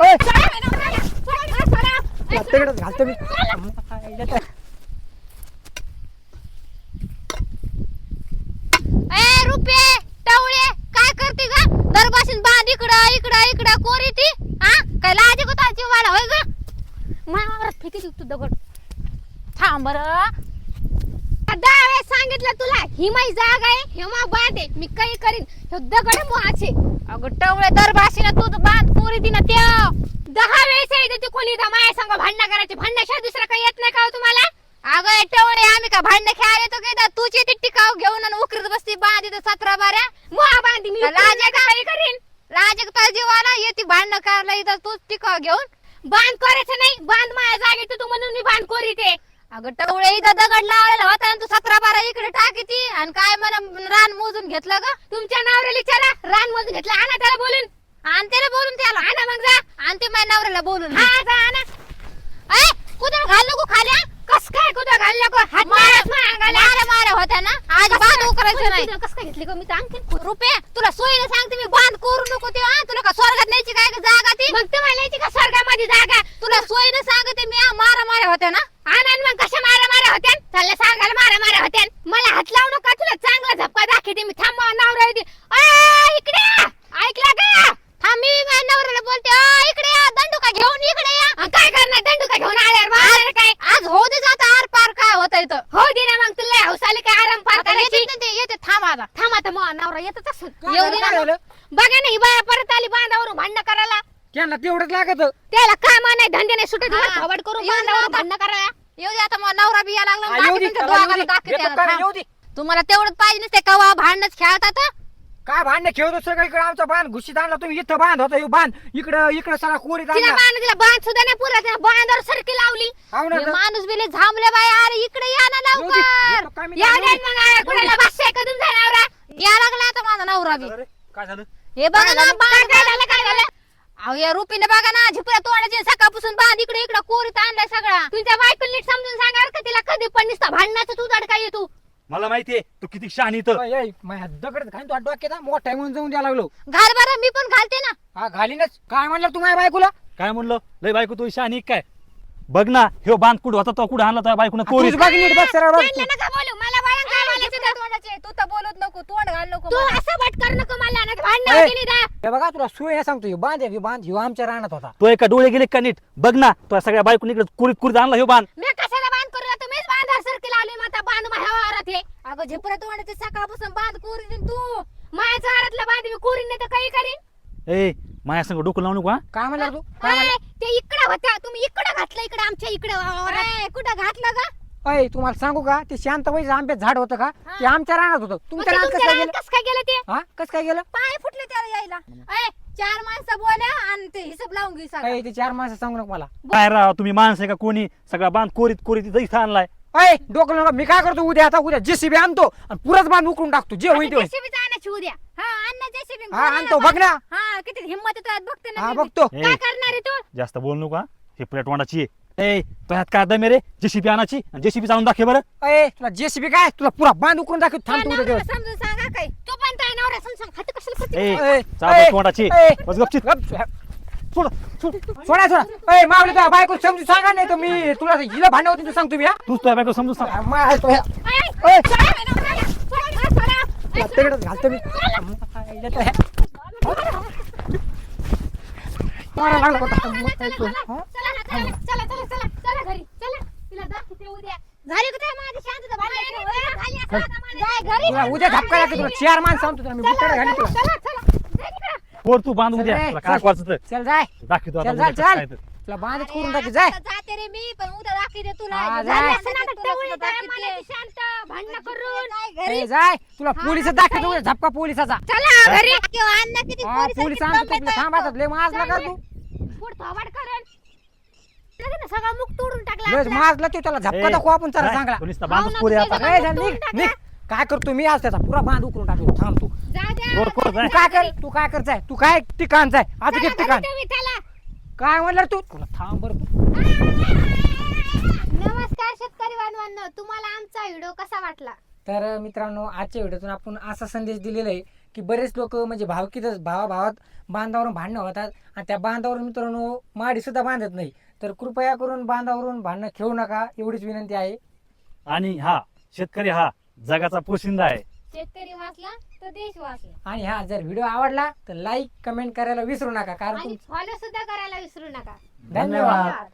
ओय, घालतो मी ए टवळे काय करते ग? दरबाशीन बांध इकडं इकडं इकडं कोरी ती? हा? काय लाज का जीवाला होय ग? मावर फेकी देऊ तू दगड. थांब बर. दहा वेळेस सांगितलं तुला ही माझी जागा आहे हे मा बांध आहे मी काही करीन. हे दगड मोहाचे. अगं टवळे दरबाशीला तू बांध कोरी ती ती कोणी? इथं माझ्या संग भांडणं करायची. भांडण्याशिवाय दुसरं काही येत नाही का हो तुम्हाला? अगं टवळे आम्ही का भांडणं खेळायला येतो काय तूच येते टिकाव घेऊन आणि उकरीत बसती बांध इथं सतरा बाऱ्या. मोहा बांधी मी लाज काही करीन लाज आहे का? जीवाला येते भांडणं करायला इथं तूच टिकाव घेऊन. बांध करायचं नाही बांध माझ्या जागेत तू म्हणून मी बांध कोरी ते. अगं टवळे इथं दगड लावलेला होता आणि तू सतरा बारा इकडे टाकीती. आणि काय मला रान मोजून घेतलं ग? तुमच्या नवऱ्याला विचारा. रान मोजून घेतलं. आणा त्याला बोलून. आण त्याला बोलून त्याला. ते माझ्या नवऱ्याला बोलून हा जा ए कुठं घाल नको खाल्या कस काय कुठं घाल नको? हात मारा मारा होत्या ना. आज बांध करायचं नाही. कस काय घेतली का मी आणखी रुपये तुला सोयीने सांगते मी. बांध करू नको ते हा. तुला का स्वर्गात न्यायची काय का जागा ती? मग तुम्हाला न्यायची का स्वर्गामध्ये जागा? तुला सोयीने सांगते मी हा, मारा मारा होत्या ना. आनंद मग कशा मारा मारा होत्या? चालले सांगायला मारा मारा होत्या. मला हात लावू नका तुला चांगला झपका दाखवते मी. थांब नवरा इकडे. ऐकला का थांब मी नवऱ्याला बोलते "अय, इकडे या दंडुका घेऊन इकडे या अं, काय करणार दंडुका घेऊन आल्यावर मारणार काय आज हो दे जाता आर पार काय होत इथं हो दे ना मग तुला हौस आली काय आराम पार करायची ते येते थांब आता आता मग नवरा येतच असेल काय येऊ दे झालं, काय ना झालं? मग. बघा ना ही बाया परत आली बांधावरून भांडणं करायला त्यांना तेवढंच लागत त्याला काम नाही धंदे नाही सुटत हा. थोबड करून बांधावरून. भांडणं करायला येऊ दे आता मग नवरा बिया लागला हा, मग येऊ दाखवते दे, तुमच्या चला, येऊ दोघांना दे. दाखवते येतो आता. का? थांब. येऊ दे. तुम्हाला तेवढंच पाहिजे नसते कवा भांडणच खेळतात हं? काय भांडण खेळतो सगळीकडे आमचा बांध घुशीत आणला तुम्ही इथं बांध होता ह्यो बांध इकडं इकडं सगळा कोरीत तिला आणला बांध तिला बांध सुद्धा नाही पुरत तिला बांधावर सरकी लावली हाव ना हे तर. माणूस बिले झांबले बाय अरे इकडे या ना येऊ दे. येतो लवकर काय मी या. मग कुणाला अरे, काय झालं? हे बघा ना बांध काय झालं? काय झालं? अहो या रुपीने बघा ना झिपऱ्या तोडायचे सकाळपासून बांध इकडे इकडे कोरीत आणलाय सगळा. तुमच्या बायकोला नीट समजून सांगा का तिला कधी पण नुसता भांडणाचं तू काय येतो. मला माहितीये तू किती शहाणी तर माझ्या दगड तो डोक्यात मोठा आहे म्हणून जाऊन द्यायला लागलो. घाल बरं मी पण घालते ना. हा घालीनच. काय म्हणलं तू माझ्या बायकोला? काय म्हणलं? लय बायको तू शहाणी काय? बघ ना ह्यो बांध कुठं होता तो कुठं आणला बायकोनं तूच कोरीत बघ नीट बघ सरळ बघ. त्यांना नका बोलू मला बाळा काय बोलायचं तोंडाचे तू तर बोलत नको तोंड घाल नको तू असं बट कर नको मला ना भांडण ए. हे बघा तुला सोय आहे सांगतो ह्यो बांध ह्यो बांध ह्यो आमच्या रानात होता. तो एका डोळे गेले का नीट? बघ ना तो सगळ्या बायकोनी इकडे कुरीत कुरीत आणला ह्यो बांध. मी कशाला बांध करू? तुम्हीच बांधार सरकी लावली मग आता बांध माझ्या वावरात हे अगं झेपऱ्या तोंडाचे सकाळपासून बांध कोरी तू. माझ्या वावरातला बांध मी कोरीन नाही तर काही करीन? ए माझ्या संग डोकं लावू नको हा. काय म्हणलं तू? काय म्हणलं? ते इकडे होत्या तुम्ही इकडे घातलं इकडे आमच्या इकडे. कुठं घातलं का अय तुम्हाला सांगू का? ते शांत वयचं आंब्यात झाड होतं का? ते आमच्या रानात होतं. तुमच्या रानात कसं काय गेलं? कस काय गेलं ते? हा? कसं काय गेलं? पाय फुटले त्याला यायला. अय चार माणसं बोला आणि ते हिशोब लावून घे. अय ते चार माणसं सांगू नको मला. काय राव तुम्ही माणसं आहे का कोणी? सगळा बांध कोरीत कोरीत इथं इथं आणलाय. अय डोकं नका मी काय करतो? उद्या आता उद्या जेसीबी आणतो आणि पुरच बांध उकरून टाकतो. जे होईल ते होईल. JCB चं आणायची उद्या. हा अण्णा हा, आणतो, बघ ना. हा किती हिंमत येतो बघते ना हा मी बी. बघतो. ए. काय करणार आहे तू? जास्त बोल नको हा. हे प्लेट वांडाची आहे. ए तो ह्यात काय दमे रे? जेसीबी आणायची आणि जेसीबी जाऊन दाखव बरं. अय तुला जेसीबी काय? तुला पुरा बांध उकरून दाखव थांब तू उद्या नवऱ्याला दिवस. समजून सांगा काय तू पण त्या नवऱ्या समजून सांग. हात कशाला करते? ए ए, चाल ए, तोंडाची ए. बस गपचित. गप, सोड सोड. सोडा सोडा. अय मावली तुझ्या बायको समजून सांगा नाही तर मी तुला हिला भांडण होती सांगतो मी हा. तूच तुझ्या बायको समजून सांग. ए. तिकडंच घालतो मी. मारा लागला होता. चला ना, चला ना, चला, चला, चला, चला, चला घरी, चला. तिला उद्या. झाली का काय माझी शांतता भांडणाची? झाली असं आता माझी. जाय घरी. तुला उद्या धपका लागतो तुला चार माणसं सांगतो तुला मी घाली तुला. कोर तू बांध उद्या चल रे, काय चल जाय दाखवतो आता चल उद्या चल कसं चल काय ते. तुला बांधच करून टाकी जाय. आता जाते रे मी पण उद्या दाखवते तुला. हा, झाली जाय. असं ना, तर तेवढी जाय मनाची शांत भांडणं करून. ए, जाय. तुला पोलीस दाखवतो झपका पोलिसाचा. चला घरी किंवा अण्णा किती हा पोलिसांची पोलीस आणतो दम तुला येतं. थांबा आता, लय माजला का तू? पुढं थोबाड करेन. लगेच ना सगळा मुख तोडून टाकला लय आपला. माजला तू त्याला झपका ए, दाखव आपण त्याला जाय, चांगला. तू नुसता बांधच ना, पुरे तू आता. त्याच्या- ए, जा, निघ टाका. निघ. काय करतो मी आज त्याचा? पुरा बांध उकरून टाकतो. थांब तू. द्या. वर कोर जाय. तू काय कर तू काय करताय? तू काय ठिकाणचा आहे? आज चला एक ठिकाण. घरी तुम्ही, चला. काय म्हणलं तू? तुला थांब बरं. तू नमस्कार शेतकरी बांधवांनो तुम्हाला आमचा व्हिडिओ कसा वाटला? तर मित्रांनो आजच्या व्हिडिओतून आपण असा संदेश दिलेला आहे की बरेच लोक म्हणजे भावकीतच भावाभावात बांधावरून भांडणं होतात आणि त्या बांधावरून मित्रांनो माडी सुद्धा बांधत नाही. तर कृपया करून बांधावरून भांडणं खेळू नका एवढीच विनंती आहे. आणि हा शेतकरी हा जगाचा पोशिंदा आहे. शेतकरी वाचला तर देश वाचला. आणि हा जर व्हिडिओ आवडला तर लाईक कमेंट करायला विसरू नका कारण आणि तुम- फॉलो सुद्धा करायला विसरू नका. धन्यवाद. धन्यवाद.